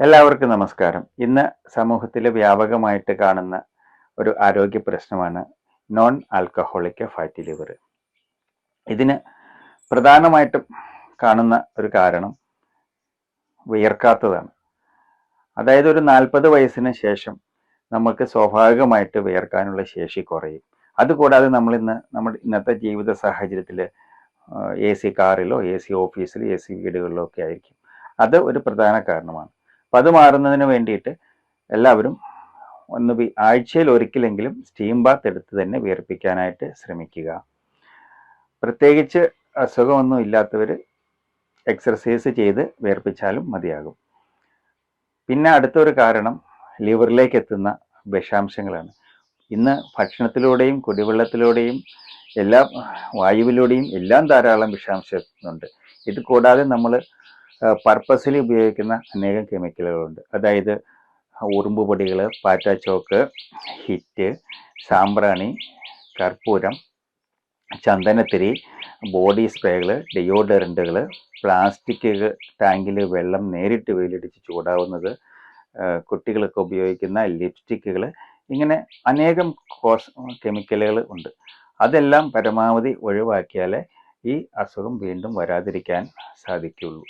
എല്ലാവർക്കും നമസ്കാരം. ഇന്ന് സമൂഹത്തിൽ വ്യാപകമായിട്ട് കാണുന്ന ഒരു ആരോഗ്യ പ്രശ്നമാണ് നോൺ ആൽക്കഹോളിക് ഫാറ്റി ലിവർ ഇതിന് പ്രധാനമായിട്ടും കാണുന്ന ഒരു കാരണം വിയർക്കാത്തതാണ്. അതായത് ഒരു നാൽപ്പത് വയസ്സിന് ശേഷം നമുക്ക് സ്വാഭാവികമായിട്ട് വിയർക്കാനുള്ള ശേഷി കുറയും. അതുകൂടാതെ നമ്മൾ ഇന്ന് നമ്മുടെ ഇന്നത്തെ ജീവിത സാഹചര്യത്തിൽ എ സി കാറിലോ എ സി ഓഫീസിലോ എ സി വീടുകളിലോ ഒക്കെ ആയിരിക്കും. അത് ഒരു പ്രധാന കാരണമാണ്. അപ്പം അത് മാറുന്നതിന് വേണ്ടിയിട്ട് എല്ലാവരും ഒന്ന് ആഴ്ചയിൽ ഒരിക്കലെങ്കിലും സ്റ്റീം ബാത്ത് എടുത്ത് തന്നെ വിയർപ്പിക്കാനായിട്ട് ശ്രമിക്കുക. പ്രത്യേകിച്ച് അസുഖമൊന്നും ഇല്ലാത്തവർ എക്സർസൈസ് ചെയ്ത് വിയർപ്പിച്ചാലും മതിയാകും. പിന്നെ അടുത്തൊരു കാരണം ലിവറിലേക്ക് എത്തുന്ന വിഷാംശങ്ങളാണ്. ഇന്ന് ഭക്ഷണത്തിലൂടെയും കുടിവെള്ളത്തിലൂടെയും എല്ലാ വായുവിലൂടെയും എല്ലാം ധാരാളം വിഷാംശം എത്തുന്നുണ്ട് ഇത് കൂടാതെ നമ്മൾ പർപ്പസിൽ ഉപയോഗിക്കുന്ന അനേകം കെമിക്കലുകളുണ്ട്. അതായത് ഉറുമ്പ് പൊടികൾ പാറ്റാച്ചോക്ക് ചോക്ക് ഹിറ്റ് സാമ്പ്രാണി കർപ്പൂരം ചന്ദനത്തിരി ബോഡി സ്പ്രേകൾ ഡിയോഡറന്റുകൾ പ്ലാസ്റ്റിക് ടാങ്കിൽ വെള്ളം നേരിട്ട് വെയിലടിച്ച് ചൂടാവുന്നത് കുട്ടികൾക്ക് ഉപയോഗിക്കുന്ന ലിപ്സ്റ്റിക്കുകൾ ഇങ്ങനെ അനേകം കോസ് കെമിക്കലുകൾ ഉണ്ട്. അതെല്ലാം പരമാവധി ഒഴിവാക്കിയാലേ ഈ അസുഖം വീണ്ടും വരാതിരിക്കാൻ സാധിക്കുള്ളൂ